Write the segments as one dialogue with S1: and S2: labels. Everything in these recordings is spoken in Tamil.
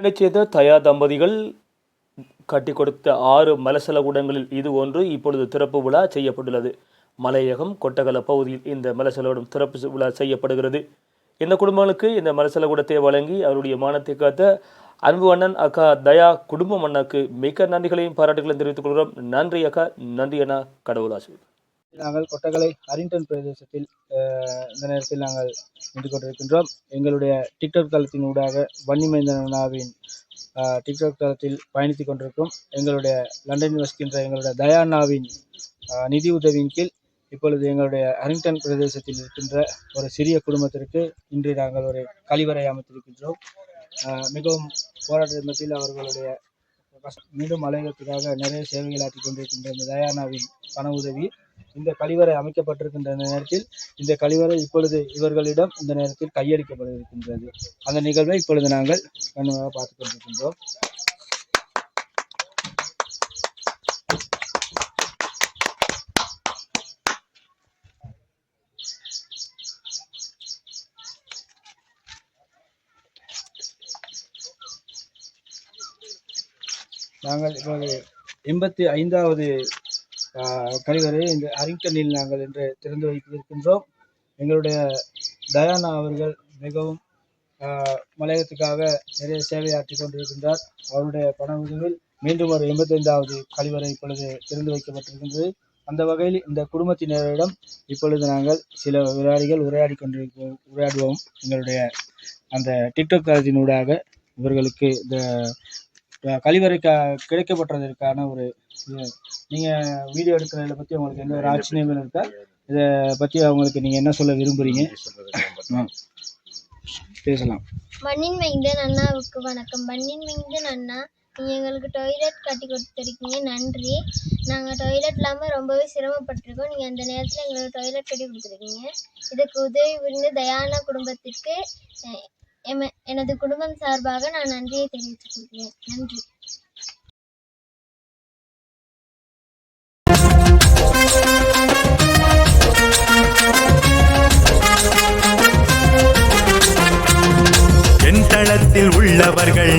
S1: இதனைச் செய்த தயா தம்பதிகள் கட்டி கொடுத்த ஆறு மலசல கூடங்களில் இது ஒன்று இப்பொழுது திறப்பு விழா செய்யப்பட்டுள்ளது. மலையகம் கொட்டகல பகுதியில் இந்த மலசலகுடம் திறப்பு விழா செய்யப்படுகிறது. இந்த குடும்பங்களுக்கு இந்த மலசல கூடத்தை வழங்கி அவருடைய மானத்தை காத்த அன்பு அண்ணன் அக்கா தயா குடும்பம் அண்ணாக்கு மிக்க நன்றிகளையும் பாராட்டுகளையும் தெரிவித்துக் கொள்கிறோம். நன்றி அக்கா நன்றி அண்ணா கடவுளாசி
S2: நாங்கள் கொட்டகலை அரிங்டன் பிரதேசத்தில் இந்த நேரத்தில் நாங்கள் நின்று கொண்டிருக்கின்றோம். எங்களுடைய டிக்டாக் தளத்தின் ஊடாக வன்னிமைந்தனாவின் டிக்டாக் தளத்தில் பயணித்து கொண்டிருக்கும் எங்களுடைய லண்டனில் வசிக்கின்ற எங்களுடைய தயானாவின் நிதி உதவியின் கீழ் இப்பொழுது எங்களுடைய அரிங்டன் பிரதேசத்தில் இருக்கின்ற ஒரு சிறிய குடும்பத்திற்கு இன்று நாங்கள் ஒரு கழிவறை அமைத்திருக்கின்றோம். மிகவும் போராட்டத்தின் மத்தியில் அவர்களுடைய மீண்டும் அலைவதற்காக நிறைய சேவைகள் ஆற்றிக் கொண்டிருக்கின்ற இந்த தயானாவின் பண உதவி இந்த கழிவறை அமைக்கப்பட்டிருக்கின்ற நேரத்தில் இந்த கழிவறை இப்பொழுது இவர்களிடம் இந்த நேரத்தில் கையளிக்கப்பட இருக்கின்றது அந்த நிகழ்வை இப்பொழுது நாங்கள் கண்ணுமாக பார்த்துக் கொண்டிருக்கின்றோம். நாங்கள் இப்போது எண்பத்தி ஐந்தாவது கழிவறை இந்த அரிங்கனில் நாங்கள் இன்று திறந்து வைத்திருக்கின்றோம். எங்களுடைய தயானா அவர்கள் மிகவும் மலையகத்துக்காக நிறைய சேவையாற்றி கொண்டிருக்கின்றார். அவருடைய பண உதவியில் மீண்டும் ஒரு எண்பத்தைந்தாவது கழிவறை இப்பொழுது திறந்து வைக்கப்பட்டிருக்கின்றது. அந்த வகையில் இந்த குடும்பத்தினரிடம் இப்பொழுது நாங்கள் சில விளையாடிகள் உரையாடி கொண்டிருக்கிறோம் உரையாடுவோம். எங்களுடைய அந்த டிக்டாக் தளத்தினூடாக இவர்களுக்கு இந்த கழிவறை க கிடைக்கப்பட்டதற்கான ஒரு நீங்கள் வீடியோ எடுக்கிறத பற்றி உங்களுக்கு எந்த ஒரு ஆச்சரியமும் இருக்கா? இதை பற்றி அவங்களுக்கு நீங்கள் என்ன சொல்ல விரும்புகிறீங்க. பேசலாம்.
S3: மண்ணின் மைந்தன் அண்ணாவுக்கு வணக்கம். மண்ணின் மைந்தன் அண்ணா நீங்கள் எங்களுக்கு டாய்லெட் கட்டி கொடுத்துருக்கீங்க. நன்றி. நாங்கள் டாய்லெட் இல்லாமல் ரொம்பவே சிரமப்பட்டிருக்கோம். நீங்கள் அந்த நேரத்தில் எங்களுக்கு டாய்லெட் கட்டி கொடுத்துருக்கீங்க. இதுக்கு உதவி புரிந்த தயானா குடும்பத்திற்கு எனது குடும்பம் சார்பாக நான் நன்றியை தெரிவித்துக் கொள்கிறேன். நன்றி.
S4: உள்ளவர்கள் தளத்தில் உள்ளவர்கள்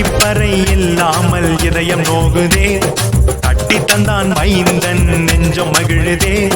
S4: கழிப்பறை இல்லாமல் இதயம் நோகுதே. கட்டி தந்தான் மைந்தன் நெஞ்சம் மகிழுதே.